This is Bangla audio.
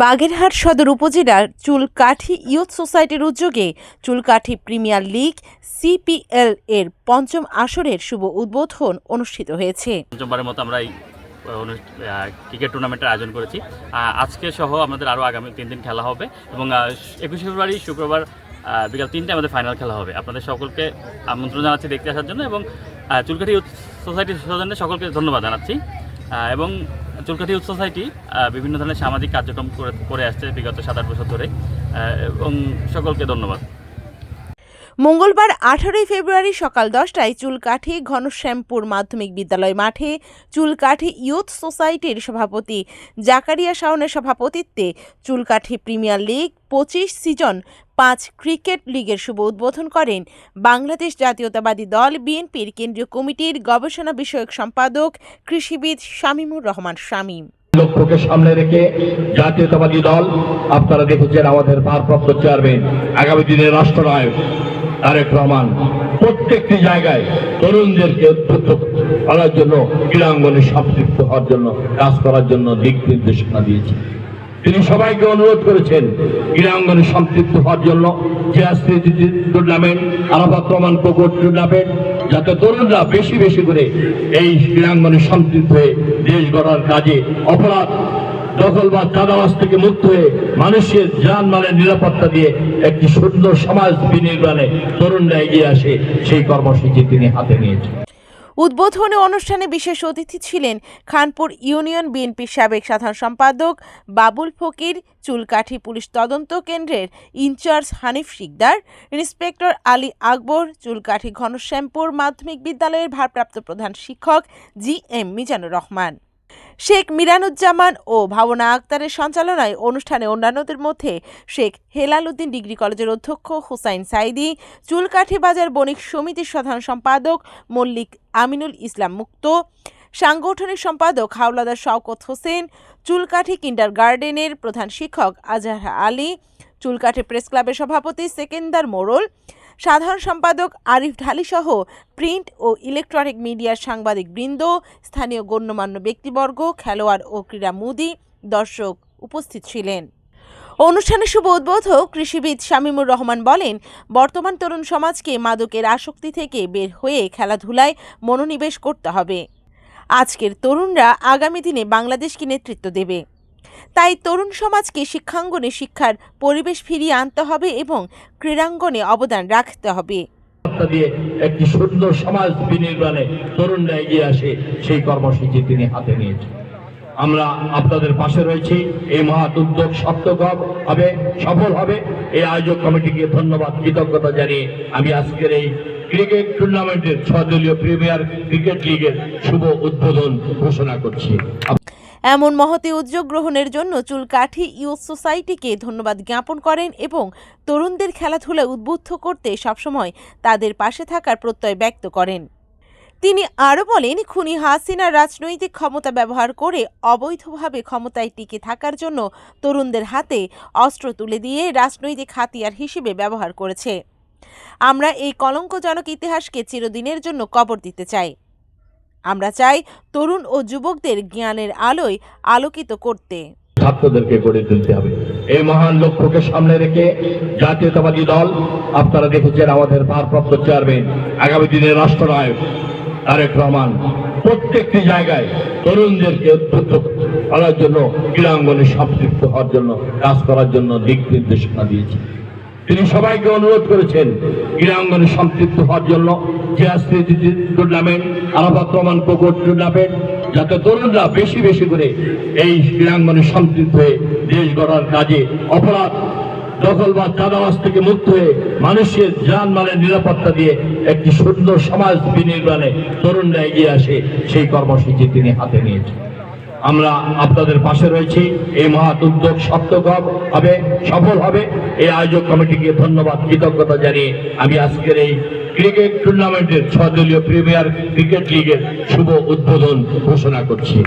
বাগেরহাট সদর উপজেলার চুলকাঠি ইয়ুথ সোসাইটির উদ্যোগে চুলকাঠি প্রিমিয়ার লিগ সিপিএল এর পঞ্চম আসরের শুভ উদ্বোধন অনুষ্ঠিত হয়েছে। পঞ্চমবারের মতো আমরা ক্রিকেট টুর্নামেন্টের আয়োজন করেছি। আজকে সহ আমাদের আরও আগামী তিন দিন খেলা হবে এবং একুশে ফেব্রুয়ারি শুক্রবার বিকাল তিনটে আমাদের ফাইনাল খেলা হবে। আপনাদের সকলকে আমন্ত্রণ জানাচ্ছি দেখতে আসার জন্য এবং চুলকাঠি সোসাইটির সৌজন্যে সকলকে ধন্যবাদ জানাচ্ছি। এবং চুলকাঠি উৎস সোসাইটি বিভিন্ন ধরনের সামাজিক কার্যক্রম করে আসছে বিগত সাত আট বছর ধরে। এবং সকলকে ধন্যবাদ। মঙ্গলবার আঠারোই ফেব্রুয়ারি সকাল দশটায় চুলকাঠি ঘনশ্যামপুর মাধ্যমিক বিদ্যালয় মাঠে চুলকাঠি ইয়ুথ সোসাইটির সভাপতি জাকারিয়া শাওনের সভাপতিত্বে চুলকাঠি প্রিমিয়ার লিগ পঁচিশ সিজন পাঁচ ক্রিকেট লিগের শুভ উদ্বোধন করেন। বাংলাদেশ জাতীয়তাবাদী দল বিএনপির কেন্দ্রীয় কমিটির গবেষণা বিষয়ক সম্পাদক কৃষিবিদ শামীমুর রহমান শামীম লক্ষ্যকে সামনে রেখে জাতীয়তাবাদী দল, আপনারা দেখেছেন আমাদের ভারপ্রাপ্ত চেয়ারম্যান, আগামী দিনের রাষ্ট্রনায়ক। তারেক রহমান প্রত্যেকটি জায়গায় তরুণদেরকে উদ্বুদ্ধ করার জন্য, ক্রীড়াঙ্গনে সম্পৃক্ত হওয়ার জন্য, কাজ করার জন্য দিক নির্দেশনা দিয়েছেন তিনি সবাইকে অনুরোধ করেছেন, ক্রীড়াঙ্গনে সম্পৃক্ত হওয়ার জন্য চেয়ার স্মৃতি টুর্নামেন্ট আরাফাত রহমান কোকর টুর্নামেন্ট যাতে তরুণরা বেশি বেশি করে এই ক্রীড়াঙ্গনে সম্পৃক্ত হয়ে দেশ গড়ার কাজে অপরাধ দখল বা চাঁদাবাজ থেকে মুক্ত হয়ে মানুষের যান মালের নিরাপত্তা দিয়ে একটি সুন্দর সমাজ বিনির্মাণে তরুণরা এগিয়ে আসে, সেই কর্মসূচি তিনি হাতে নিয়েছেন। উদ্বোধনী অনুষ্ঠানে বিশেষ অতিথি ছিলেন খানপুর ইউনিয়ন বিএনপির সাবেক সাধারণ সম্পাদক বাবুল ফকির, চুলকাঠি পুলিশ তদন্ত কেন্দ্রের in charge Hanif Sikdar, inspector Ali Akbar, Chulkathi Ghanashyampur মাধ্যমিক বিদ্যালয়ের ভারপ্রাপ্ত প্রধান শিক্ষক জি এম মিজানুর রহমান। শেখ মিরানুজ্জামান ও ভাবনা আক্তারের সঞ্চালনায় অনুষ্ঠানে অন্যান্যদের মধ্যে শেখ হেলাল উদ্দিন ডিগ্রি কলেজের অধ্যক্ষ, হুসাইন সাইদি, চুলকাঠি বাজার বণিক সমিতির সাধারণ সম্পাদক মল্লিক আমিনুল ইসলাম মুক্ত, সাংগঠনিক সম্পাদক হাওলাদার শওকত হোসেন, চুলকাঠি কিন্ডার গার্ডেনের প্রধান শিক্ষক আজহার আলী, চুলকাঠি প্রেস ক্লাবের সভাপতি সেকেন্দার মোড়ল সাধারণ সম্পাদক আরিফ ঢালি সহ প্রিন্ট ও ইলেকট্রনিক মিডিয়ার সাংবাদিক বৃন্দ, স্থানীয় গণ্যমান্য ব্যক্তিবর্গ, খেলোয়াড় ও ক্রীড়া মুদি, দর্শক উপস্থিত ছিলেন। অনুষ্ঠানে শুভ উদ্বোধক কৃষিবিদ শামীমুর রহমান বলেন, বর্তমান তরুণ সমাজকে মাদকের আসক্তি থেকে বের হয়ে খেলাধুলায় মনোনিবেশ করতে হবে। আজকের তরুণরা আগামী দিনে বাংলাদেশকে নেতৃত্ব দেবে। তাই তরুণ সমাজকে শিক্ষাঙ্গনে শিক্ষার পরিবেশ ফিরিয়ে আনতে হবে এবং ক্রীড়াঙ্গনে অবদান রাখতে হবে। একটি সুন্দর সমাজ বিনির্মাণে তরুণরা এগিয়ে আসে, সেই কর্মসূচি তিনি হাতে নিয়েছেন। আমরা আপনাদের পাশে রয়েছি, এই মহৎ উদ্যোগ সপ্তগম হবে, সফল হবে। এই আয়োজক কমিটিকে ধন্যবাদ, কৃতজ্ঞতা জানিয়ে আমি আজকের এই ক্রিকেট টুর্নামেন্টের ছদলীয় প্রিমিয়ার ক্রিকেট লিগের শুভ উদ্বোধন ঘোষণা করছি। এমন মহতে উদ্যোগ গ্রহণের জন্য চুলকাঠি ইউথ সোসাইটিকে ধন্যবাদ জ্ঞাপন করেন এবং তরুণদের খেলাধুলায় উদ্বুদ্ধ করতে সবসময় তাদের পাশে থাকার প্রত্যয় ব্যক্ত করেন। তিনি আরও বলেন, খুনি হাসিনার রাজনৈতিক ক্ষমতা ব্যবহার করে অবৈধভাবে ক্ষমতায় টিকে থাকার জন্য তরুণদের হাতে অস্ত্র তুলে দিয়ে রাজনৈতিক হাতিয়ার হিসেবে ব্যবহার করেছে। আমরা এই কলঙ্কজনক ইতিহাসকে চিরদিনের জন্য কবর দিতে চাই। আমরা চাই তরুণ ও যুবকদের জ্ঞানের আলোয় আলোকিত করতে। ছাত্রদেরকে গড়ে তুলতে হবে। এই মহান লক্ষ্যকে সামনে রেখে জাতীয়তাবাদী দল, আপনারা দেখেছেন আমাদের ভারপ্রাপ্ত চেয়ারম্যান, আগামী দিনের রাষ্ট্রনায়ক তারেক রহমান, প্রত্যেকটি জায়গায় তরুণদেরকে উদ্বুদ্ধ করার জন্য ক্রীড়াঙ্গনে সম্পৃক্ত হওয়ার জন্য, কাজ করার জন্য দিক নির্দেশনা দিয়েছেন তিনি সবাইকে অনুরোধ করেছেন ক্রীড়াঙ্গনে সম্পৃক্ত হওয়ার জন্য স্মৃতি টুর্নামেন্ট আরাফাত রহমান কোকর টুর্নামেন্ট যাতে তরুণরা বেশি বেশি করে এই ক্রীড়াঙ্গনে সম্পৃক্ত হয়ে দেশ গড়ার কাজে অপরাধ, দখল বা চাঁদাবাজ থেকে মুক্ত হয়ে মানুষের যান মালের নিরাপত্তা দিয়ে একটি সুন্দর সমাজ বিনির্মাণে তরুণরা এগিয়ে আসে, সেই কর্মসূচি তিনি হাতে নিয়েছেন। আমরা আপনাদের পাশে রয়েছি। এই মহৎ উদ্যোগ সপ্তগম হবে, সফল হবে। এই আয়োজক কমিটিকে ধন্যবাদ, কৃতজ্ঞতা জানিয়ে আমি আজকের এই ক্রিকেট টুর্নামেন্টের ছদলীয় প্রিমিয়ার ক্রিকেট লিগের শুভ উদ্বোধন ঘোষণা করছি।